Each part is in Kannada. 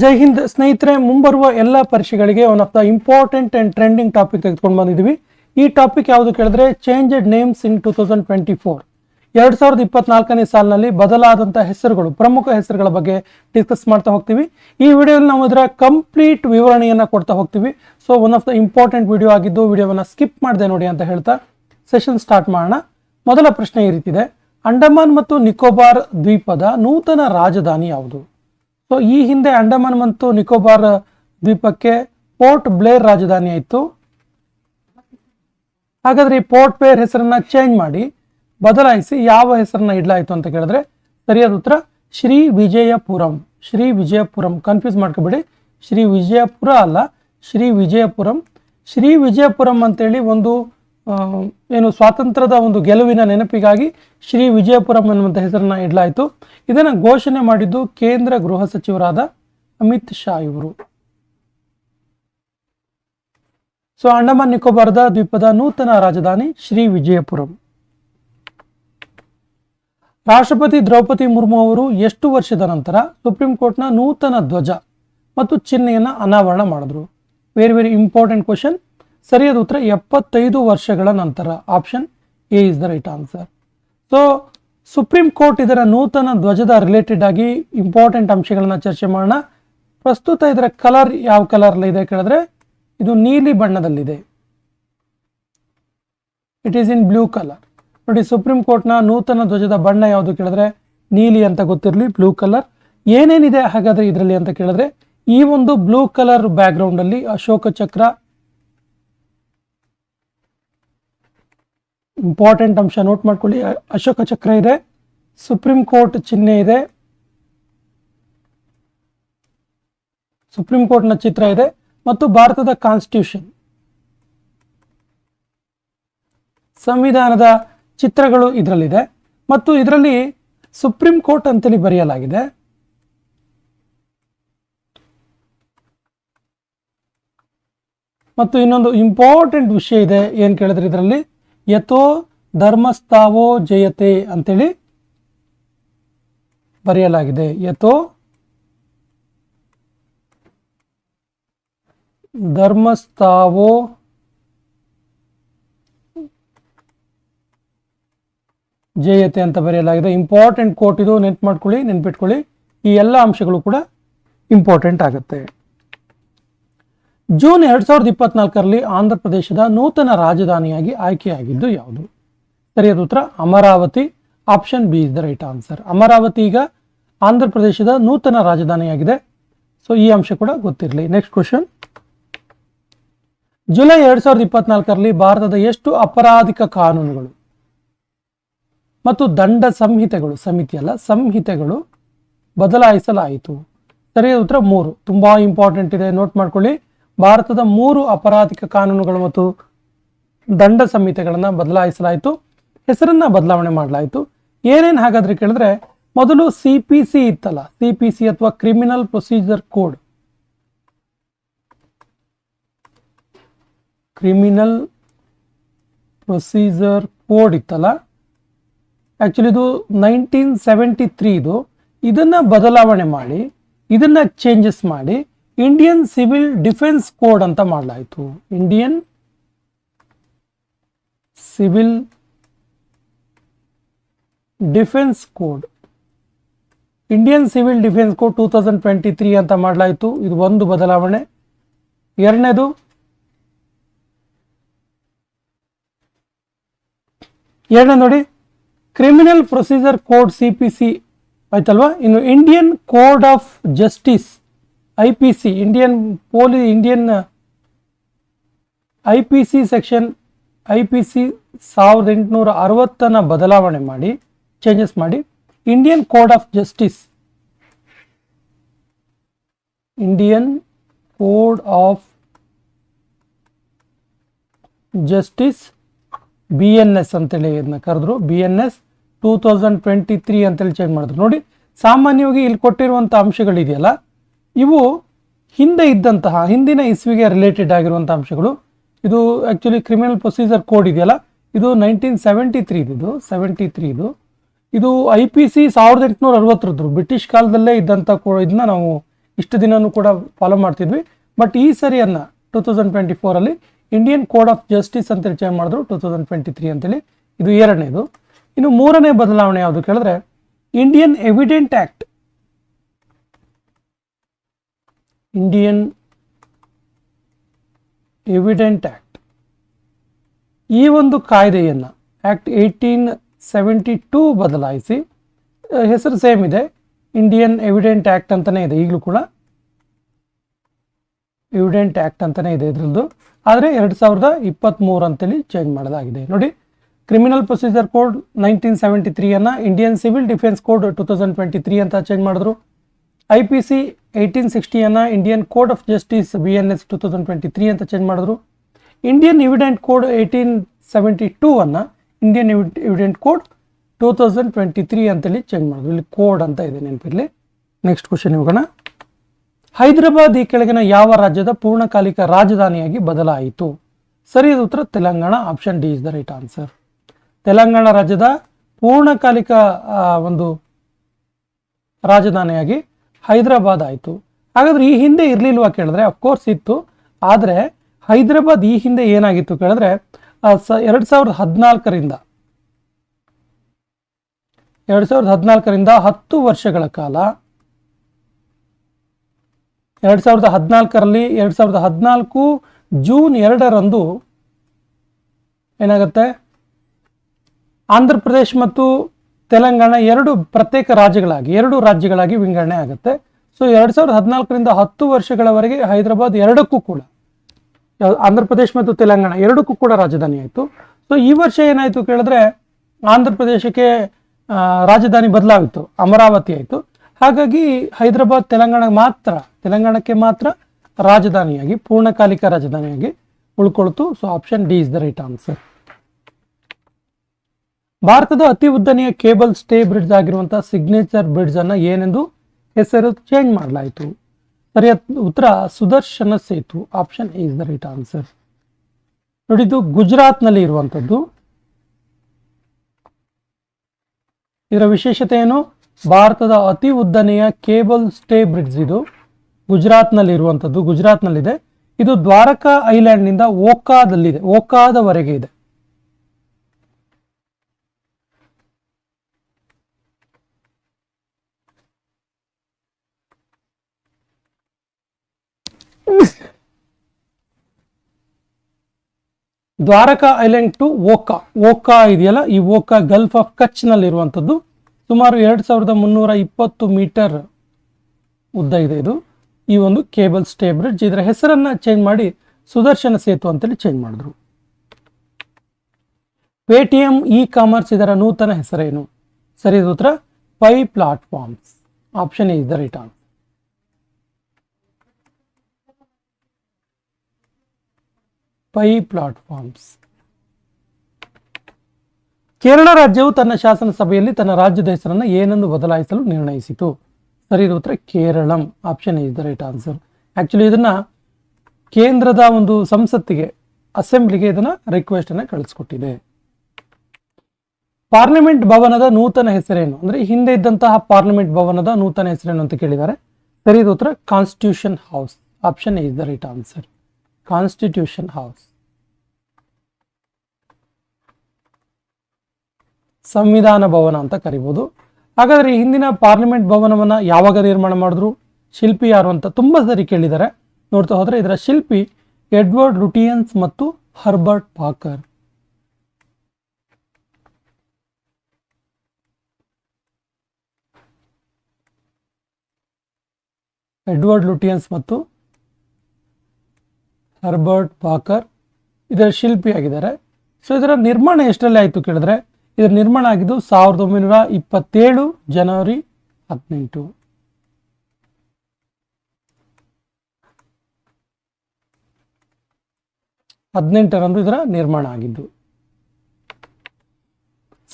ಜೈ ಹಿಂದ್ ಸ್ನೇಹಿತರೆ, ಮುಂಬರುವ ಎಲ್ಲ ಪರೀಕ್ಷೆಗಳಿಗೆ one of the important and trending topic ತೆಗೆದುಕೊಂಡು ಬಂದಿದ್ದೀವಿ. ಈ ಟಾಪಿಕ್ ಯಾವುದು ಕೇಳಿದ್ರೆ changed names in two thousand twenty four ಎರಡ್ ಸಾವಿರದ ಇಪ್ಪತ್ನಾಲ್ಕನೇ ಸಾಲಿನಲ್ಲಿ ಬದಲಾದಂಥ ಹೆಸರುಗಳು, ಪ್ರಮುಖ ಹೆಸರುಗಳ ಬಗ್ಗೆ ಡಿಸ್ಕಸ್ ಮಾಡ್ತಾ ಹೋಗ್ತೀವಿ. ಈ ವಿಡಿಯೋದಲ್ಲಿ ನಾವು ಇದರ ಕಂಪ್ಲೀಟ್ ವಿವರಣೆಯನ್ನು ಕೊಡ್ತಾ ಹೋಗ್ತೀವಿ. So one of the important video ಆಗಿದ್ದು, ವಿಡಿಯೋವನ್ನು ಸ್ಕಿಪ್ ಮಾಡಿದೆ ನೋಡಿ ಅಂತ ಹೇಳ್ತಾ ಸೆಷನ್ ಸ್ಟಾರ್ಟ್ ಮಾಡೋಣ. ಮೊದಲ ಪ್ರಶ್ನೆ ಈ ರೀತಿದೆ ಅಂಡಮಾನ್ ಮತ್ತು ನಿಕೋಬಾರ್ ದ್ವೀಪದ ನೂತನ ರಾಜಧಾನಿ ಯಾವುದು? ಸೊ ಈ ಹಿಂದೆ ಅಂಡಮಾನ್ ಮತ್ತು ನಿಕೋಬಾರ್ ದ್ವೀಪಕ್ಕೆ ಪೋರ್ಟ್ ಬ್ಲೇರ್ ರಾಜಧಾನಿ ಆಯಿತು. ಹಾಗಾದ್ರೆ ಈ ಪೋರ್ಟ್ ಬ್ಲೇರ್ ಹೆಸರನ್ನ ಚೇಂಜ್ ಮಾಡಿ, ಬದಲಾಯಿಸಿ ಯಾವ ಹೆಸರನ್ನ ಇಡಲಾಯಿತು ಅಂತ ಕೇಳಿದ್ರೆ ಸರಿಯಾದ ಉತ್ತರ, ಶ್ರೀ ವಿಜಯಪುರಂ. ಶ್ರೀ ವಿಜಯಪುರಂ. ಕನ್ಫ್ಯೂಸ್ ಮಾಡ್ಕೋಬೇಡಿ. ಶ್ರೀ ವಿಜಯಪುರ ಅಲ್ಲ, ಶ್ರೀ ವಿಜಯಪುರಂ. ಶ್ರೀ ವಿಜಯಪುರಂ ಅಂತೇಳಿ ಒಂದು ಏನು ಸ್ವಾತಂತ್ರ್ಯದ ಒಂದು ಗೆಲುವಿನ ನೆನಪಿಗಾಗಿ ಶ್ರೀ ವಿಜಯಪುರಂ ಎನ್ನುವಂಥ ಹೆಸರನ್ನ ಇಡಲಾಯಿತು. ಇದನ್ನು ಘೋಷಣೆ ಮಾಡಿದ್ದು ಕೇಂದ್ರ ಗೃಹ ಸಚಿವರಾದ ಅಮಿತ್ ಶಾ ಇವರು. ಸೊ, ಅಂಡಮಾನ್ ನಿಕೋಬಾರದ ದ್ವೀಪದ ನೂತನ ರಾಜಧಾನಿ ಶ್ರೀ ವಿಜಯಪುರಂ. ರಾಷ್ಟ್ರಪತಿ ದ್ರೌಪದಿ ಮುರ್ಮು ಅವರು ಎಷ್ಟು ವರ್ಷದ ನಂತರ ಸುಪ್ರೀಂ ಕೋರ್ಟ್ನ ನೂತನ ಧ್ವಜ ಮತ್ತು ಚಿಹ್ನೆಯನ್ನು ಅನಾವರಣ ಮಾಡಿದ್ರು. ವೆರಿ ವೆರಿ ಇಂಪಾರ್ಟೆಂಟ್ ಕ್ವಶನ್ ಸರಿಯಾದ ಉತ್ತರ ಎಪ್ಪತ್ತೈದು ವರ್ಷಗಳ ನಂತರ. Option A is the right answer so Supreme Court ಇದರ ನೂತನ ಧ್ವಜದ ರಿಲೇಟೆಡ್ ಆಗಿ ಇಂಪಾರ್ಟೆಂಟ್ ಅಂಶಗಳನ್ನ ಚರ್ಚೆ ಮಾಡೋಣ. ಪ್ರಸ್ತುತ ಇದರ ಕಲರ್ ಯಾವ ಕಲರ್ ಇದೆ ಕೇಳಿದ್ರೆ, ಇದು ನೀಲಿ ಬಣ್ಣದಲ್ಲಿದೆ. It is in blue colour ನೋಡಿ ಸುಪ್ರೀಂ ಕೋರ್ಟ್ನ ನೂತನ ಧ್ವಜದ ಬಣ್ಣ ಯಾವುದು ಕೇಳಿದ್ರೆ, ನೀಲಿ ಅಂತ ಗೊತ್ತಿರಲಿ ಬ್ಲೂ ಕಲರ್ ಏನೇನಿದೆ ಹಾಗಾದ್ರೆ ಇದರಲ್ಲಿ ಅಂತ ಕೇಳಿದ್ರೆ, ಈ ಒಂದು ಬ್ಲೂ ಕಲರ್ ಬ್ಯಾಕ್ಗ್ರೌಂಡ್ ಅಲ್ಲಿ ಅಶೋಕ ಚಕ್ರ ಇಂಪಾರ್ಟೆಂಟ್ ಅಂಶ ನೋಟ್ ಮಾಡ್ಕೊಳ್ಳಿ. ಅಶೋಕ ಚಕ್ರ ಇದೆ. ಸುಪ್ರೀಂ ಕೋರ್ಟ್ ಚಿಹ್ನೆ ಇದೆ. ಸುಪ್ರೀಂ ಕೋರ್ಟ್ನ ಚಿತ್ರ ಇದೆ. ಮತ್ತು ಭಾರತದ ಕಾನ್ಸ್ಟಿಟ್ಯೂಷನ್ ಸಂವಿಧಾನದ ಚಿತ್ರಗಳು ಇದರಲ್ಲಿದೆ. ಮತ್ತು ಇದರಲ್ಲಿ ಸುಪ್ರೀಂ ಕೋರ್ಟ್ ಅಂತೇಳಿ ಬರೆಯಲಾಗಿದೆ. ಮತ್ತು ಇನ್ನೊಂದು ಇಂಪಾರ್ಟೆಂಟ್ ವಿಷಯ ಇದೆ. ಏನು ಕೇಳಿದ್ರೆ ಇದರಲ್ಲಿ? ಯಥೋ ಧರ್ಮಸ್ಥಾವೋ ಜಯತೆ ಅಂತೇಳಿ ಬರೆಯಲಾಗಿದೆ. ಯಥೋ ಧರ್ಮಸ್ಥಾವೋ ಜಯತೆ ಅಂತ ಬರೆಯಲಾಗಿದೆ. ಇಂಪಾರ್ಟೆಂಟ್ ಕೋಟ್ ಇದು ನೆನ್ಪು ಮಾಡ್ಕೊಳ್ಳಿ, ನೆನ್ಪಿಟ್ಕೊಳ್ಳಿ. ಈ ಎಲ್ಲ ಅಂಶಗಳು ಕೂಡ ಇಂಪಾರ್ಟೆಂಟ್ ಆಗುತ್ತೆ. ಜೂನ್ ಎರಡ್ ಸಾವಿರದ ಇಪ್ಪತ್ನಾಲ್ಕರಲ್ಲಿ ಆಂಧ್ರ ಪ್ರದೇಶದ ನೂತನ ರಾಜಧಾನಿಯಾಗಿ ಆಯ್ಕೆಯಾಗಿದ್ದು ಯಾವುದು? ಸರಿಯಾದ ಉತ್ತರ, Amaravati. Option B is the right answer Amaravati ಈಗ ಆಂಧ್ರ ಪ್ರದೇಶದ ನೂತನ ರಾಜಧಾನಿಯಾಗಿದೆ. ಸೊ ಈ ಅಂಶ ಕೂಡ ಗೊತ್ತಿರಲಿ. ನೆಕ್ಸ್ಟ್ ಕ್ವಶನ್ ಜುಲೈ ಎರಡ್ ಸಾವಿರದ ಇಪ್ಪತ್ನಾಲ್ಕರಲ್ಲಿ ಭಾರತದ ಎಷ್ಟು ಅಪರಾಧಿಕ ಕಾನೂನುಗಳು ಮತ್ತು ದಂಡ ಸಂಹಿತೆಗಳು, ಸಮಿತಿ ಅಲ್ಲ, ಸಂಹಿತೆಗಳು ಬದಲಾಯಿಸಲಾಯಿತು? ಸರಿಯಾದ ಉತ್ತರ, ಮೂರು. ತುಂಬಾ ಇಂಪಾರ್ಟೆಂಟ್ ಇದೆ. ನೋಟ್ ಮಾಡ್ಕೊಳ್ಳಿ. ಭಾರತದ ಮೂರು ಅಪರಾಧಿಕ ಕಾನೂನುಗಳು ಮತ್ತು ದಂಡ ಸಂಹಿತೆಗಳನ್ನು ಬದಲಾಯಿಸಲಾಯಿತು. ಹೆಸರನ್ನು ಬದಲಾವಣೆ ಮಾಡಲಾಯಿತು. ಏನೇನು ಹಾಗಾದ್ರೆ ಕೇಳಿದ್ರೆ, ಮೊದಲು ಸಿ ಪಿ ಸಿ ಇತ್ತಲ್ಲ ಸಿ ಪಿ ಸಿ ಅಥವಾ criminal procedure code criminal procedure code ಇತ್ತಲ್ಲ. ಆ್ಯಕ್ಚುಲಿ ಇದು ನೈನ್ಟೀನ್ ಸೆವೆಂಟಿ ತ್ರೀ ಇದು ಇದನ್ನು ಬದಲಾವಣೆ ಮಾಡಿ, ಇದನ್ನು ಚೇಂಜಸ್ ಮಾಡಿ ಇಂಡಿಯನ್ ಸಿವಿಲ್ ಡಿಫೆನ್ಸ್ ಕೋಡ್ ಅಂತ ಮಾಡಲಾಯಿತು. Indian civil defence code Indian civil defence code two thousand twenty three ಅಂತ ಮಾಡಲಾಯಿತು. ಇದು ಒಂದು ಬದಲಾವಣೆ. ಎರಡನೇದು ಎರಡನೇ ನೋಡಿ criminal procedure code C P C ಆಯ್ತಲ್ವಾ? ಇನ್ನು Indian code of justice I P C Indian ಪೋಲಿ Indian I P C section I P C ಸಾವಿರದ ಎಂಟುನೂರ ಅರವತ್ತನ ಬದಲಾವಣೆ ಮಾಡಿ ಚೇಂಜಸ್ ಮಾಡಿ Indian code of justice Indian code of justice B N S ಅಂತೇಳಿ ಇದನ್ನ ಕರೆದ್ರು. B N S two thousand twenty three ಅಂತೇಳಿ ಚೇಂಜ್ ಮಾಡಿದ್ರು. ನೋಡಿ, ಸಾಮಾನ್ಯವಾಗಿ ಇಲ್ಲಿ ಕೊಟ್ಟಿರುವಂಥ ಅಂಶಗಳಿದೆಯಲ್ಲ ಇವು ಹಿಂದೆ ಇದ್ದಂತಹ, ಹಿಂದಿನ ಇಸ್ವಿಗೆ ರಿಲೇಟೆಡ್ ಆಗಿರುವಂಥ ಅಂಶಗಳು. ಇದು ಆ್ಯಕ್ಚುಲಿ ಕ್ರಿಮಿನಲ್ ಪ್ರೊಸೀಜರ್ ಕೋಡ್ ಇದೆಯಲ್ಲ? ಇದು ನೈನ್ಟೀನ್ ಸೆವೆಂಟಿ ತ್ರೀ ಇದು ಸೆವೆಂಟಿ ತ್ರೀ ಇದು ಇದು ಐ ಪಿ ಸಿ ಸಾವಿರದ ಎಂಟುನೂರ ಅರವತ್ತರದ್ದು, ಬ್ರಿಟಿಷ್ ಕಾಲದಲ್ಲೇ ಇದ್ದಂಥ ಕೋ, ಇದನ್ನ ನಾವು ಇಷ್ಟು ದಿನವೂ ಕೂಡ ಫಾಲೋ ಮಾಡ್ತಿದ್ವಿ. ಬಟ್ ಈ ಸರಿಯನ್ನು ಟೂ ತೌಸಂಡ್ ಟ್ವೆಂಟಿ ಫೋರಲ್ಲಿ ಇಂಡಿಯನ್ ಕೋಡ್ ಆಫ್ ಜಸ್ಟಿಸ್ ಅಂತ ಚೇಂಜ್ ಮಾಡಿದ್ರು ಟೂ ತೌಸಂಡ್ ಟ್ವೆಂಟಿ ತ್ರೀ ಅಂತೇಳಿ. ಇದು ಎರಡನೇದು. ಇನ್ನು ಮೂರನೇ ಬದಲಾವಣೆ ಯಾವುದು ಕೇಳಿದ್ರೆ Indian evident act Indian evident act ಈ ಒಂದು ಕಾಯ್ದೆಯನ್ನು ಆ್ಯಕ್ಟ್ ಏಯ್ಟೀನ್ ಸೆವೆಂಟಿ ಟೂ ಬದಲಾಯಿಸಿ ಹೆಸರು ಸೇಮ್ ಇದೆ. ಇಂಡಿಯನ್ ಎವಿಡೆಂಟ್ ಆ್ಯಕ್ಟ್ ಅಂತಲೇ ಇದೆ. ಈಗಲೂ ಕೂಡ ಎವಿಡೆಂಟ್ ಆ್ಯಕ್ಟ್ ಅಂತಲೇ ಇದೆ ಇದರದ್ದು. ಆದರೆ ಎರಡು ಸಾವಿರದ ಇಪ್ಪತ್ತ್ಮೂರು ಅಂತೇಳಿ ಚೇಂಜ್ ಮಾಡಲಾಗಿದೆ. ನೋಡಿ criminal procedure code nineteen seventy ತ್ರೀಯನ್ನು Indian civil defence code two thousand twenty three ಅಂತ ಚೇಂಜ್ ಮಾಡಿದ್ರು. I P C eighteen ಸಿಕ್ಸ್ಟಿಯನ್ನು Indian code of justice B N S two thousand twenty three ಅಂತ ಚೇಂಜ್ ಮಾಡಿದ್ರು. Indian evident code eighteen seventy two ಅನ್ನು Indian evident code two thousand twenty three ಅಂತೇಳಿ ಚೇಂಜ್ ಮಾಡಿದ್ರು. ಇಲ್ಲಿ ಕೋಡ್ ಅಂತ ಇದೆ ನೆನಪಿರಲಿ. ನೆಕ್ಸ್ಟ್ ಕ್ವಶನ್ ಹೋಗೋಣ. ಹೈದರಾಬಾದ್ ಈ ಕೆಳಗಿನ ಯಾವ ರಾಜ್ಯದ ಪೂರ್ಣಕಾಲಿಕ ರಾಜಧಾನಿಯಾಗಿ ಬದಲಾಯಿತು? ಸರಿಯಾದ ಉತ್ತರ Telangana option D is the right answer Telangana ರಾಜ್ಯದ ಪೂರ್ಣಕಾಲಿಕ ಒಂದು ರಾಜಧಾನಿಯಾಗಿ ಹೈದರಾಬಾದ್ ಆಯಿತು. ಹಾಗಾದ್ರೆ ಈ ಹಿಂದೆ ಇರಲಿಲ್ವಾ ಕೇಳಿದ್ರೆ? ಅಫ್ಕೋರ್ಸ್ ಇತ್ತು. ಆದರೆ ಹೈದರಾಬಾದ್ ಈ ಹಿಂದೆ ಏನಾಗಿತ್ತು ಕೇಳಿದ್ರೆ ಸ, ಎರಡು ಸಾವಿರದ ಹದಿನಾಲ್ಕರಿಂದ, ಎರಡು ಸಾವಿರದ ಹದಿನಾಲ್ಕರಿಂದ ಹತ್ತು ವರ್ಷಗಳ ಕಾಲ, ಎರಡು ಸಾವಿರದ ಹದಿನಾಲ್ಕರಲ್ಲಿ ಎರಡು ಸಾವಿರದ ಹದಿನಾಲ್ಕು ಜೂನ್ ಎರಡರಂದು ಏನಾಗುತ್ತೆ? ಆಂಧ್ರ ಪ್ರದೇಶ್ ಮತ್ತು ತೆಲಂಗಾಣ ಎರಡು ಪ್ರತ್ಯೇಕ ರಾಜ್ಯಗಳಾಗಿ, ಎರಡು ರಾಜ್ಯಗಳಾಗಿ ವಿಂಗಡಣೆ ಆಗುತ್ತೆ. ಸೊ ಎರಡು ಸಾವಿರದ ಹದಿನಾಲ್ಕರಿಂದ ಹತ್ತು ವರ್ಷಗಳವರೆಗೆ ಹೈದರಾಬಾದ್ ಎರಡಕ್ಕೂ ಕೂಡ ಆಂಧ್ರ ಪ್ರದೇಶ ಮತ್ತು ತೆಲಂಗಾಣ ಎರಡಕ್ಕೂ ಕೂಡ ರಾಜಧಾನಿ ಆಯಿತು. ಸೊ ಈ ವರ್ಷ ಏನಾಯಿತು ಕೇಳಿದ್ರೆ, ಆಂಧ್ರ ಪ್ರದೇಶಕ್ಕೆ ರಾಜಧಾನಿ ಬದಲಾಯಿತು ಅಮರಾವತಿ ಆಯಿತು. ಹಾಗಾಗಿ ಹೈದರಾಬಾದ್ ತೆಲಂಗಾಣ ಮಾತ್ರ, ತೆಲಂಗಾಣಕ್ಕೆ ಮಾತ್ರ ರಾಜಧಾನಿಯಾಗಿ, ಪೂರ್ಣಕಾಲಿಕ ರಾಜಧಾನಿಯಾಗಿ ಉಳ್ಕೊಳ್ತು. So option D is the right answer ಭಾರತದ ಅತಿ ಉದ್ದನೆಯ ಕೇಬಲ್ ಸ್ಟೇ ಬ್ರಿಡ್ಜ್ ಆಗಿರುವಂತಹ ಸಿಗ್ನೇಚರ್ ಬ್ರಿಡ್ಜ್ ಅನ್ನ ಏನೆಂದು ಹೆಸರು ಚೇಂಜ್ ಮಾಡಲಾಯಿತು? ಸರಿಯಾದ ಉತ್ತರ, Sudarshan Setu. Option is the right answer ನೋಡಿ ಇದು ಗುಜರಾತ್ನಲ್ಲಿ ಇರುವಂಥದ್ದು ಇದರ ವಿಶೇಷತೆ ಏನು? ಭಾರತದ ಅತಿ ಉದ್ದನೆಯ ಕೇಬಲ್ ಸ್ಟೇ ಬ್ರಿಡ್ಜ್ ಇದು. ಗುಜರಾತ್ನಲ್ಲಿ ಇರುವಂಥದ್ದು ಗುಜರಾತ್ನಲ್ಲಿದೆ. ಇದು ದ್ವಾರಕಾ ಐಲ್ಯಾಂಡ್ನಿಂದ ಓಕಾದಲ್ಲಿದೆ. ಓಕಾದವರೆಗೆ ಇದೆ. Dwarka island to Okha. Oka ಇದೆಯಲ್ಲ? ಈ ಓಕಾ ಗಲ್ಫ್ ಆಫ್ ಕಚ್ನಲ್ಲಿರುವಂಥದ್ದು. ಸುಮಾರು ಎರಡು ಸಾವಿರದ ಮುನ್ನೂರ ಇಪ್ಪತ್ತು ಮೀಟರ್ ಉದ್ದ ಇದೆ ಇದು. ಈ ಒಂದು ಕೇಬಲ್ ಸ್ಟೇ ಬ್ರಿಡ್ಜ್. ಇದರ ಹೆಸರನ್ನ ಚೇಂಜ್ ಮಾಡಿ ಸುದರ್ಶನ ಸೇತು ಅಂತೇಳಿ ಚೇಂಜ್ ಮಾಡಿದ್ರು. ಪೇಟಿಎಂ ಇ ಕಾಮರ್ಸ್ ಇದರ ನೂತನ ಹೆಸರೇನು? ಸರಿ ಉತ್ತರ. Pi platforms. Option is the right pi platforms. Kerala ರಾಜ್ಯವು ತನ್ನ ಶಾಸನ ಸಭೆಯಲ್ಲಿ ತನ್ನ ರಾಜ್ಯದ ಹೆಸರನ್ನು ಏನೆಂದು ಬದಲಾಯಿಸಲು ನಿರ್ಣಯಿಸಿತು? ಸರಿ ಉತ್ತರ Keralam. Option is the right answer actually ಇದನ್ನ ಕೇಂದ್ರದ ಒಂದು ಸಂಸತ್ತಿಗೆ ಅಸೆಂಬ್ಲಿಗೆ ಇದನ್ನ ರಿಕ್ವೆಸ್ಟ್ ಅನ್ನ ಕಳಿಸ್ಕೊಟ್ಟಿದೆ. ಪಾರ್ಲಿಮೆಂಟ್ ಭವನದ ನೂತನ ಹೆಸರೇನು? ಅಂದ್ರೆ ಹಿಂದೆ ಇದ್ದಂತಹ ಪಾರ್ಲಿಮೆಂಟ್ ಭವನದ ನೂತನ ಹೆಸರೇನು ಅಂತ ಕೇಳಿದ್ದಾರೆ. ಸರಿ ಉತ್ತರ constitution house option is the right answer constitution house Samvidhan Bhavan ಅಂತ ಕರಿಬೋದು. ಹಾಗಾದರೆ ಹಿಂದಿನ ಪಾರ್ಲಿಮೆಂಟ್ ಭವನವನ್ನು ಯಾವಾಗ ನಿರ್ಮಾಣ ಮಾಡಿದ್ರು? ಶಿಲ್ಪಿ ಯಾರು ಅಂತ ತುಂಬ ಸರಿ ಕೇಳಿದ್ದಾರೆ. ನೋಡ್ತಾ ಹೋದರೆ ಇದರ ಶಿಲ್ಪಿ ಎಡ್ವರ್ಡ್ ರುಟಿಯನ್ಸ್ ಮತ್ತು ಹರ್ಬರ್ಟ್ ಪಾಕರ್. ಎಡ್ವರ್ಡ್ ಲುಟಿಯನ್ಸ್ ಮತ್ತು ಹರ್ಬರ್ಟ್ ಪಾಕರ್ ಇದರ ಶಿಲ್ಪಿಯಾಗಿದ್ದಾರೆ. ಸೊ ಇದರ ನಿರ್ಮಾಣ ಎಷ್ಟರಲ್ಲಿ ಆಯಿತು ಕೇಳಿದ್ರೆ? ಇದರ ನಿರ್ಮಾಣ ಆಗಿದ್ದು ಸಾವಿರದ ಒಂಬೈನೂರ ಇಪ್ಪತ್ತೇಳು ಜನವರಿ ಹದಿನೆಂಟು. ಹದಿನೆಂಟರಂದು ಇದರ ನಿರ್ಮಾಣ ಆಗಿದ್ದು.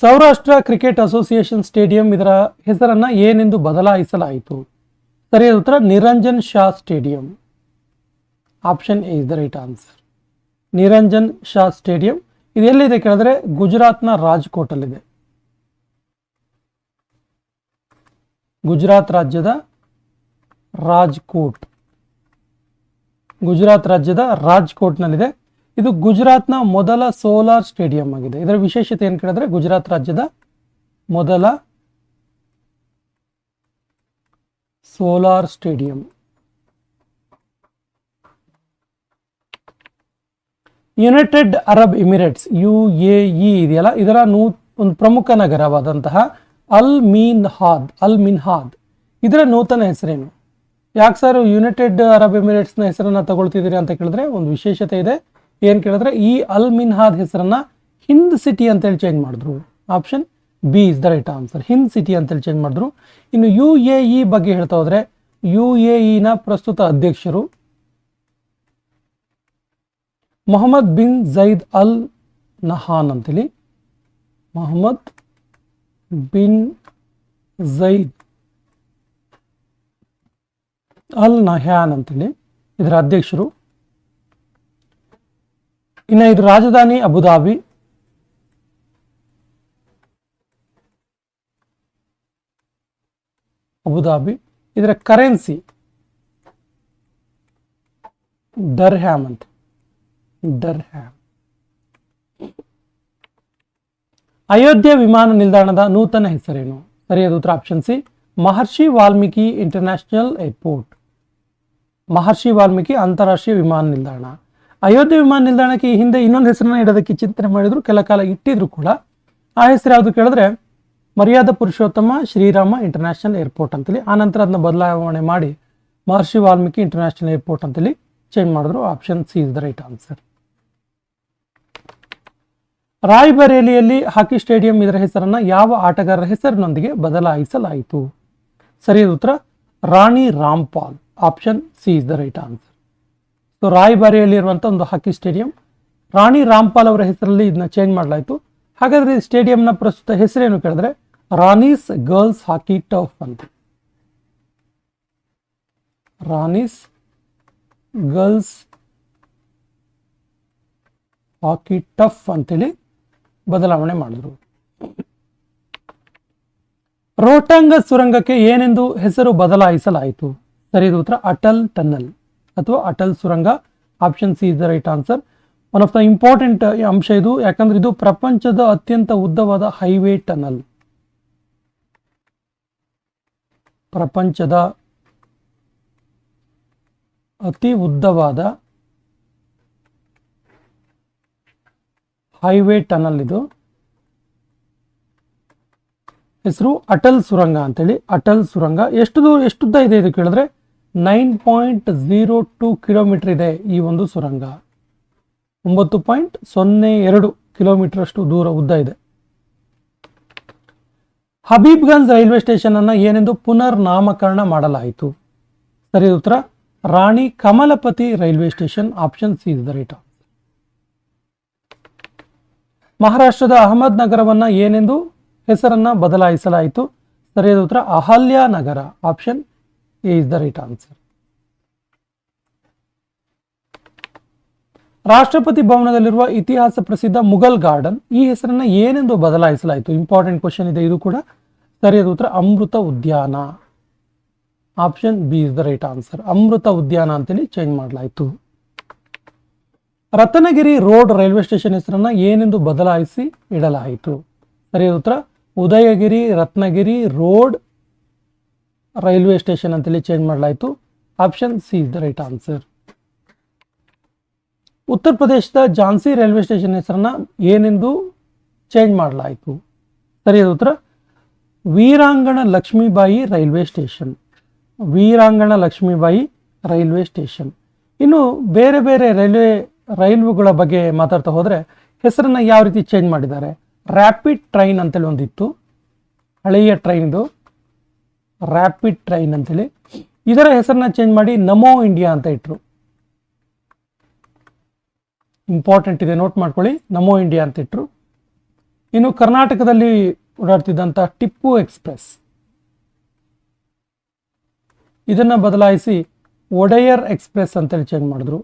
ಸೌರಾಷ್ಟ್ರ ಕ್ರಿಕೆಟ್ ಅಸೋಸಿಯೇಷನ್ ಸ್ಟೇಡಿಯಂ ಇದರ ಹೆಸರನ್ನ ಏನೆಂದು ಬದಲಾಯಿಸಲಾಯಿತು? ಸರಿಯಾದ ಉತ್ತರ, Niranjan Shah stadium. Option A is the right answer. Niranjan Shah stadium ಇದು ಎಲ್ಲಿದೆ ಕೇಳಿದ್ರೆ ಗುಜರಾತ್ನ ರಾಜ್ಕೋಟಲ್ಲಿದೆ. ಗುಜರಾತ್ ರಾಜ್ಯದ ರಾಜ್ಕೋಟ್. ಗುಜರಾತ್ ರಾಜ್ಯದ ರಾಜ್ಕೋಟ್ನಲ್ಲಿದೆ. ಇದು ಗುಜರಾತ್ನ ಮೊದಲ ಸೋಲಾರ್ ಸ್ಟೇಡಿಯಂ ಆಗಿದೆ. ಇದರ ವಿಶೇಷತೆ ಏನು ಕೇಳಿದ್ರೆ ಗುಜರಾತ್ ರಾಜ್ಯದ ಮೊದಲ solar stadium. United Arab Emirates U A E ಇದೆಯಲ್ಲ? ಇದರ ನೂ, ಒಂದು ಪ್ರಮುಖ ನಗರವಾದಂತಹ ಅಲ್ ಮೀನ್ ಹಾದ್ ಅಲ್ ಮಿನ್ಹಾದ್. ಇದರ ನೂತನ ಹೆಸರೇನು? ಯಾಕೆ ಸರ್ ಯುನೈಟೆಡ್ ಅರಬ್ ಎಮಿರೇಟ್ಸ್ನ ಹೆಸರನ್ನು ತಗೊಳ್ತಿದ್ದೀರಿ ಅಂತ ಕೇಳಿದ್ರೆ ಒಂದು ವಿಶೇಷತೆ ಇದೆ. ಏನು ಕೇಳಿದ್ರೆ ಈ ಅಲ್ ಮಿನ್ಹಾದ್ ಹೆಸರನ್ನು ಹಿಂದ್ ಸಿಟಿ ಅಂತೇಳಿ ಚೇಂಜ್ ಮಾಡಿದ್ರು. Option B is the right answer Hind city ಅಂತೇಳಿ ಚೇಂಜ್ ಮಾಡಿದ್ರು. ಇನ್ನು ಯು ಎ ಇ ಬಗ್ಗೆ ಹೇಳ್ತಾ ಹೋದರೆ ಯು ಎ ಇನ ಪ್ರಸ್ತುತ ಅಧ್ಯಕ್ಷರು ಮೊಹಮ್ಮದ್ ಬಿನ್ ಜೈದ್ ಅಲ್ ನಹಾನ್ ಅಂತೇಳಿ. Mohammed bin zaid Al Nahyan ಅಂತೇಳಿ ಇದರ ಅಧ್ಯಕ್ಷರು. ಇನ್ನು ಇದು ರಾಜಧಾನಿ ಅಬುದಾಬಿ. Abu Dhabi. ಇದರ ಕರೆನ್ಸಿ. ಡರ್ಹ್ಯಾಮ್ ಅಂತ. ಡರ್ಹ್ಯಾಮ್ ಅಯೋಧ್ಯೆ ವಿಮಾನ ನಿಲ್ದಾಣದ ನೂತನ ಹೆಸರೇನು? ಸರಿಯಾದ ಉತ್ತರ option C, Maharshi Valmiki international airport Maharshi Valmiki ಅಂತಾರಾಷ್ಟ್ರೀಯ ವಿಮಾನ ನಿಲ್ದಾಣ. ಅಯೋಧ್ಯೆ ವಿಮಾನ ನಿಲ್ದಾಣಕ್ಕೆ ಈ ಹಿಂದೆ ಇನ್ನೊಂದು ಹೆಸರನ್ನ ಇಡೋದಕ್ಕೆ ಚಿಂತನೆ ಮಾಡಿದ್ರು, ಕೆಲ ಕಾಲ ಇಟ್ಟಿದ್ರು ಕೂಡ. ಆ ಹೆಸರು ಯಾವುದು ಕೇಳಿದ್ರೆ, ಮರ್ಯಾದ ಪುರುಷೋತ್ತಮ ಶ್ರೀರಾಮ ಇಂಟರ್ನ್ಯಾಷನಲ್ ಏರ್ಪೋರ್ಟ್ ಅಂತೇಳಿ ಆನಂತರ ಅದನ್ನ ಬದಲಾವಣೆ ಮಾಡಿ ಮಹರ್ಷಿ ವಾಲ್ಮೀಕಿ ಇಂಟರ್ನ್ಯಾಷನಲ್ ಏರ್ಪೋರ್ಟ್ ಅಂತೇಳಿ ಚೇಂಜ್ ಮಾಡಿದ್ರು option C is the right answer ರಾಯ್ಬರೇಲಿಯಲ್ಲಿ hockey stadium ಇದರ ಹೆಸರನ್ನ ಯಾವ ಆಟಗಾರರ ಹೆಸರಿನೊಂದಿಗೆ ಬದಲಾಯಿಸಲಾಯಿತು? ಸರಿಯಾದ ಉತ್ತರ. Rani Rampal. Option C is the right answer. So Raebareli ಇರುವಂಥ ಒಂದು ಹಾಕಿ ಸ್ಟೇಡಿಯಂ. ರಾಣಿ ರಾಮ್ಪಾಲ್ ಅವರ ಹೆಸರಲ್ಲಿ ಇದನ್ನ ಚೇಂಜ್ ಮಾಡಲಾಯಿತು. ಹಾಗಾದ್ರೆ ಸ್ಟೇಡಿಯಂನ ಪ್ರಸ್ತುತ ಹೆಸರೇನು ಕೇಳಿದ್ರೆ ರಾನೀಸ್ ಗರ್ಲ್ಸ್ ಹಾಕಿ ಟಫ್ ಅಂತ. ರಾನೀಸ್ ಗರ್ಲ್ಸ್ ಹಾಕಿ ಟಫ್ ಅಂತೇಳಿ ಬದಲಾವಣೆ ಮಾಡಿದ್ರು. ರೋಟಾಂಗ ಸುರಂಗಕ್ಕೆ ಏನೆಂದು ಹೆಸರು ಬದಲಾಯಿಸಲಾಯಿತು? ಸರಿಯಾದ ಉತ್ತರ. ಅಟಲ್ ಟನ್ನಲ್ ಅಥವಾ ಅಟಲ್ ಸುರಂಗ. Option C is the right answer. One of the important ಅಂಶ ಇದು, ಯಾಕಂದ್ರೆ ಇದು ಪ್ರಪಂಚದ ಅತ್ಯಂತ ಉದ್ದವಾದ ಹೈವೇ ಟನಲ್. ಪ್ರಪಂಚದ ಅತಿ ಉದ್ದವಾದ ಹೈವೇ ಟನಲ್ ಇದು. ಹೆಸರು ಅಟಲ್ ಸುರಂಗ ಅಂತೇಳಿ. ಅಟಲ್ ಸುರಂಗ ಎಷ್ಟು ದೂರ, ಎಷ್ಟುದ್ದ ಇದೆ ಇದು ಕೇಳಿದ್ರೆ? Nine point zero two kilometre ಇದೆ ಈ ಒಂದು ಸುರಂಗ. ಒಂಬತ್ತು ಪಾಯಿಂಟ್ ಸೊನ್ನೆ ಎರಡು ಕಿಲೋಮೀಟರ್ ಅಷ್ಟು ದೂರ ಉದ್ದ ಇದೆ. ಹಬೀಬ್ಗಂಜ್ ರೈಲ್ವೆ ಸ್ಟೇಷನ್ ಅನ್ನ ಏನೆಂದು ಪುನರ್ ನಾಮಕರಣ ಮಾಡಲಾಯಿತು. ಸರಿ ಉತ್ತರ Rani Kamalapati railway station, option C is the right. ಮಹಾರಾಷ್ಟ್ರದ ಅಹಮದ್ ನಗರವನ್ನ ಏನೆಂದು ಹೆಸರನ್ನ ಬದಲಾಯಿಸಲಾಯಿತು? ಸರಿಯಾದ ಉತ್ತರ, Ahilya Nagar. Option A is the right answer Rashtrapati ಭವನದಲ್ಲಿರುವ ಇತಿಹಾಸ ಪ್ರಸಿದ್ಧ ಮುಘಲ್ ಗಾರ್ಡನ್, ಈ ಹೆಸರನ್ನ ಏನೆಂದು ಬದಲಾಯಿಸಲಾಯಿತು? ಇಂಪಾರ್ಟೆಂಟ್ ಕ್ವಶನ್ ಇದೆ, ಇದು ಕೂಡ ಸರಿಯಾದ ಉತ್ತರ, Amrit Udyan. Option B is the right answer Amrit Udyan ಅಂತೇಳಿ ಚೇಂಜ್ ಮಾಡಲಾಯಿತು. ರತನಗಿರಿ ರೋಡ್ ರೈಲ್ವೆ ಸ್ಟೇಷನ್ ಹೆಸರನ್ನ ಏನೆಂದು ಬದಲಾಯಿಸಿ ಇಡಲಾಯಿತು? ಸರಿಯಾದ ಉತ್ತರ, Udayagiri Ratnagiri road railway station ಅಂತೇಳಿ ಚೇಂಜ್ ಮಾಡಲಾಯಿತು. Option C is the right answer ಉತ್ತರ ಪ್ರದೇಶದ ಝಾನ್ಸಿ ರೈಲ್ವೆ ಸ್ಟೇಷನ್ ಹೆಸರನ್ನ ಏನೆಂದು ಚೇಂಜ್ ಮಾಡಲಾಯಿತು? ಸರಿಯಾದ ಉತ್ತರ, Veerangana Lakshmibai railway station. Veerangana Lakshmibai railway station. ಇನ್ನು ಬೇರೆ ಬೇರೆ ರೈಲ್ವೆ ರೈಲ್ವೆಗಳ ಬಗ್ಗೆ ಮಾತಾಡ್ತಾ ಹೋದರೆ ಹೆಸರನ್ನು ಯಾವ ರೀತಿ ಚೇಂಜ್ ಮಾಡಿದ್ದಾರೆ? ರ್ಯಾಪಿಡ್ ಟ್ರೈನ್ ಅಂತೇಳಿ ಒಂದಿತ್ತು. ಹಳೆಯ ಟ್ರೈನ್ದು ರ್ಯಾಪಿಡ್ ಟ್ರೈನ್ ಅಂತೇಳಿ. ಇದರ ಹೆಸರನ್ನ ಚೇಂಜ್ ಮಾಡಿ ನಮೋ ಇಂಡಿಯಾ ಅಂತ ಇಟ್ಟರು ಇಂಪಾರ್ಟೆಂಟ್ ಇದೆ ನೋಟ್ ಮಾಡ್ಕೊಳ್ಳಿ. ನಮೋ ಇಂಡಿಯಾ ಅಂತ ಇಟ್ಟರು ಇನ್ನು ಕರ್ನಾಟಕದಲ್ಲಿ ಓಡಾಡ್ತಿದ್ದಂಥ ಟಿಪ್ಪು ಎಕ್ಸ್ಪ್ರೆಸ್. ಇದನ್ನು ಬದಲಾಯಿಸಿ ಒಡೆಯರ್ ಎಕ್ಸ್ಪ್ರೆಸ್ ಅಂತೇಳಿ ಚೇಂಜ್ ಮಾಡಿದ್ರು.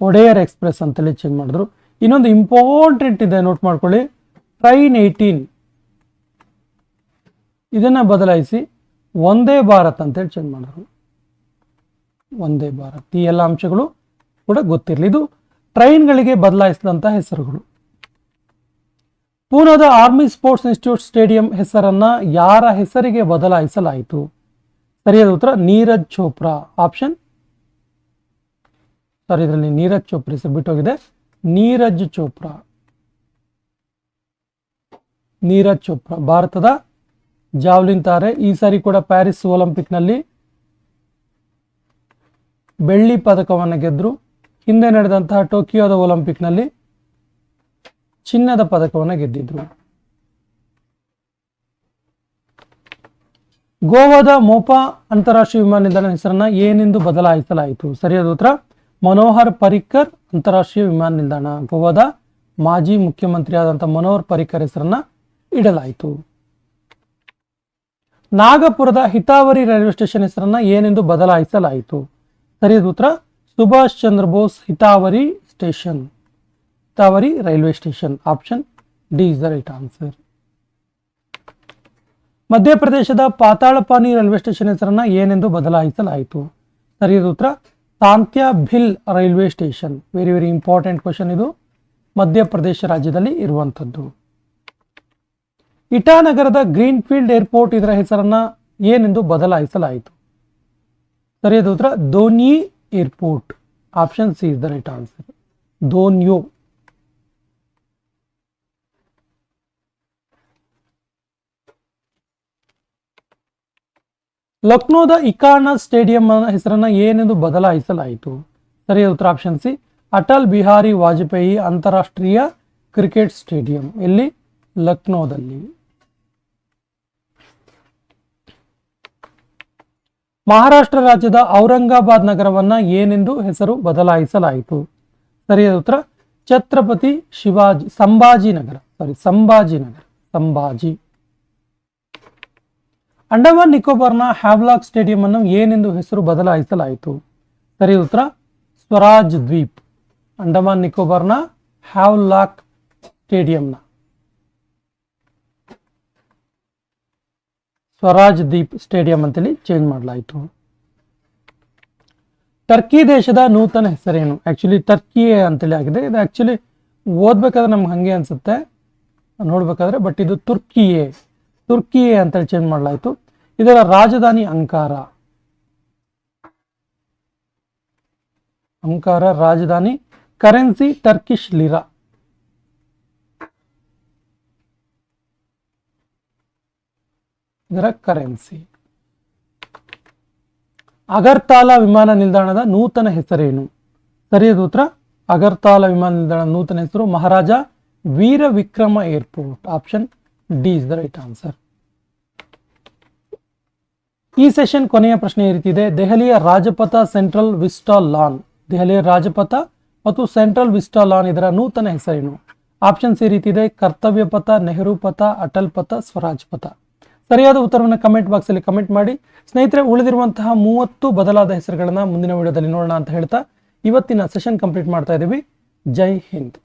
ಒಡೆಯರ್ ಎಕ್ಸ್ಪ್ರೆಸ್ ಅಂತೇಳಿ ಚೇಂಜ್ ಮಾಡಿದ್ರು. ಇನ್ನೊಂದು ಇಂಪಾರ್ಟೆಂಟ್ ಇದೆ, ನೋಟ್ ಮಾಡ್ಕೊಳ್ಳಿ. Train eighteen. ಇದನ್ನ ಬದಲಾಯಿಸಿ ಒಂದೇ ಭಾರತ್ ಅಂತೇಳಿ ಚೇಂಜ್ ಮಾಡಿದ್ರು. ಒಂದೇ ಭಾರತ್ ಈ ಎಲ್ಲ ಅಂಶಗಳು ಕೂಡ ಗೊತ್ತಿರಲಿ. ಇದು ಟ್ರೈನ್ಗಳಿಗೆ ಬದಲಾಯಿಸಿದಂಥ ಹೆಸರುಗಳು. ಪೂನಾದ ಆರ್ಮಿ ಸ್ಪೋರ್ಟ್ಸ್ ಇನ್ಸ್ಟಿಟ್ಯೂಟ್ ಸ್ಟೇಡಿಯಂ ಹೆಸರನ್ನ ಯಾರ ಹೆಸರಿಗೆ ಬದಲಾಯಿಸಲಾಯಿತು? ಸರಿಯಾದ ಉತ್ತರ, ನೀರಜ್ ಚೋಪ್ರಾ. ಆಪ್ಷನ್ ಸಾರಿ ಇದರಲ್ಲಿ ನೀರಜ್ ಚೋಪ್ರಾ ಹೆಸರು ಬಿಟ್ಟೋಗಿದೆ. ನೀರಜ್ ಚೋಪ್ರಾ. ನೀರಜ್ ಚೋಪ್ರಾ, ಭಾರತದ ಜಾವ್ಲಿನ್ ತಾರೆ. ಈ ಸಾರಿ ಕೂಡ ಪ್ಯಾರಿಸ್ ಒಲಿಂಪಿಕ್ನಲ್ಲಿ ಬೆಳ್ಳಿ ಪದಕವನ್ನು ಗೆದ್ದರು ಹಿಂದೆ ನಡೆದಂತಹ ಟೋಕಿಯೋದ ಒಲಿಂಪಿಕ್ನಲ್ಲಿ ಚಿನ್ನದ ಪದಕವನ್ನು ಗೆದ್ದಿದ್ರು. ಗೋವಾದ ಮೋಪಾ ಅಂತಾರಾಷ್ಟ್ರೀಯ ವಿಮಾನ ನಿಲ್ದಾಣ ಹೆಸರನ್ನ ಏನೆಂದು ಬದಲಾಯಿಸಲಾಯಿತು? ಸರಿಯಾದ ಉತ್ತರ? ಮನೋಹರ್ ಪರಿಕ್ಕರ್ ಅಂತಾರಾಷ್ಟ್ರೀಯ ವಿಮಾನ ನಿಲ್ದಾಣ ಗೋವಾದ ಮಾಜಿ ಮುಖ್ಯಮಂತ್ರಿ ಆದಂಥ ಮನೋಹರ್ ಪರಿಕ್ಕರ್ ಹೆಸರನ್ನ ಇಡಲಾಯಿತು. ನಾಗಪುರದ ಹಿತಾವರಿ ರೈಲ್ವೆ ಸ್ಟೇಷನ್ ಹೆಸರನ್ನ ಏನೆಂದು ಬದಲಾಯಿಸಲಾಯಿತು. ಸರಿಯಾದ ಉತ್ತರ, Subhash Chandra Bose Itwari station. Itwari railway station, option D is the right answer. ಮಧ್ಯಪ್ರದೇಶದ ಪಾತಾಳಪಾನಿ ರೈಲ್ವೆ ಸ್ಟೇಷನ್ ಹೆಸರನ್ನ ಏನೆಂದು ಬದಲಾಯಿಸಲಾಯಿತು. ಸರಿಯಾದ ಉತ್ತರ Tantya Bhil railway station. Very very important question ಇದು. ಮಧ್ಯಪ್ರದೇಶ ರಾಜ್ಯದಲ್ಲಿ ಇರುವಂಥದ್ದು ಇಟಾನಗರದ ಗ್ರೀನ್ ಫೀಲ್ಡ್ ಏರ್ಪೋರ್ಟ್ ಇದರ ಹೆಸರನ್ನ ಏನೆಂದು ಬದಲಾಯಿಸಲಾಯಿತು? ಸರಿಯಾದ ಉತ್ತರ, Donyi airport. Option C is the right answer Donyi ಲಕ್ನೋದ Ekana stadium ಹೆಸರನ್ನ ಏನೆಂದು ಬದಲಾಯಿಸಲಾಯಿತು? ಸರಿಯಾದ ಉತ್ತರ ಆಪ್ಷನ್ ಸಿ, ಅಟಲ್ ಬಿಹಾರಿ ವಾಜಪೇಯಿ ಅಂತಾರಾಷ್ಟ್ರೀಯ ಕ್ರಿಕೆಟ್ ಸ್ಟೇಡಿಯಂ, ಎಲ್ಲಿ? ಲಕ್ನೋದಲ್ಲಿ. ಮಹಾರಾಷ್ಟ್ರ ರಾಜ್ಯದ ಔರಂಗಾಬಾದ್ ನಗರವನ್ನ ಏನೆಂದು ಹೆಸರು ಬದಲಾಯಿಸಲಾಯಿತು? ಸರಿಯಾದ ಉತ್ತರ, ಛತ್ರಪತಿ ಶಿವಾಜಿ ಸಂಭಾಜಿ ನಗರ ಸಾರಿ ಸಂಭಾಜಿ ನಗರ ಸಂಭಾಜಿ. ಅಂಡಮಾನ್ ನಿಕೋಬಾರ್ನ ಹ್ಯಾವ್ಲಾಕ್ ಸ್ಟೇಡಿಯಂ ಅನ್ನು ಏನೆಂದು ಹೆಸರು ಬದಲಾಯಿಸಲಾಯಿತು? ಸರಿ ಉತ್ತರ, ಸ್ವರಾಜ್ ದ್ವೀಪ್, ಅಂಡಮಾನ್ ನಿಕೋಬಾರ್ನ ಹ್ಯಾವ್ಲಾಕ್ ಸ್ಟೇಡಿಯಂನ. ಸ್ವರಾಜ್ ದ್ವೀಪ್ ಸ್ಟೇಡಿಯಂ ಅಂತೇಳಿ ಚೇಂಜ್ ಮಾಡಲಾಯಿತು. ಟರ್ಕಿ ದೇಶದ ನೂತನ ಹೆಸರೇನು? ಆ್ಯಕ್ಚುಲಿ ಟರ್ಕಿ ಅಂತೇಳಿ ಆಗಿದೆ. ಇದು ಆ್ಯಕ್ಚುಲಿ ಓದ್ಬೇಕಾದ್ರೆ ನಮ್ಗೆ ಹಾಗೆ ಅನಿಸುತ್ತೆ. ನೋಡಬೇಕಾದ್ರೆ ಬಟ್ ಇದು ತುರ್ಕಿಯೇ. ತುರ್ಕಿಯೇ ಅಂತೇಳಿ ಚೇಂಜ್ ಮಾಡಲಾಯಿತು. ಇದರ ರಾಜಧಾನಿ ಅಂಕಾರ. ಅಂಕಾರ ರಾಜಧಾನಿ ಕರೆನ್ಸಿ ಟರ್ಕಿಶ್ ಲಿರಾ ಇದರ ಕರೆನ್ಸಿ ಅಗರ್ತಾಲ ವಿಮಾನ ನಿಲ್ದಾಣದ ನೂತನ ಹೆಸರೇನು? ಸರಿಯಾದ ಉತ್ತರ. ಅಗರ್ತಾಲ ವಿಮಾನ ನಿಲ್ದಾಣ ನೂತನ ಹೆಸರು Maharaja Veer Vikram airport. Option D is the right answer ಈ ಸೆಷನ್ ಕೊನೆಯ ಪ್ರಶ್ನೆ ಈ ರೀತಿ ಇದೆ. ದೆಹಲಿಯ ರಾಜಪಥ ಸೆಂಟ್ರಲ್ ವಿಸ್ಟಾ ಲಾನ್. ದೆಹಲಿಯ ರಾಜಪಥ ಮತ್ತು ಸೆಂಟ್ರಲ್ ವಿಸ್ಟಾ ಲಾನ್ ಇದರ ನೂತನ ಹೆಸರೇನು? ಆಪ್ಷನ್ಸ್ ಈ ರೀತಿ ಇದೆ. ಕರ್ತವ್ಯ ಪಥ, ನೆಹರು ಪಥ, ಅಟಲ್ ಪಥ, ಸ್ವರಾಜ್ ಪಥ. ಸರಿಯಾದ ಉತ್ತರವನ್ನು ಕಮೆಂಟ್ ಬಾಕ್ಸಲ್ಲಿ ಕಮೆಂಟ್ ಮಾಡಿ. ಸ್ನೇಹಿತರೆ, ಉಳಿದಿರುವಂತಹ ಮೂವತ್ತು ಬದಲಾದ ಹೆಸರುಗಳನ್ನ ಮುಂದಿನ ವಿಡಿಯೋದಲ್ಲಿ ನೋಡೋಣ ಅಂತ ಹೇಳ್ತಾ ಇವತ್ತಿನ ಸೆಷನ್ ಕಂಪ್ಲೀಟ್ ಮಾಡ್ತಾ ಇದ್ದೀವಿ ಜೈ ಹಿಂದ್.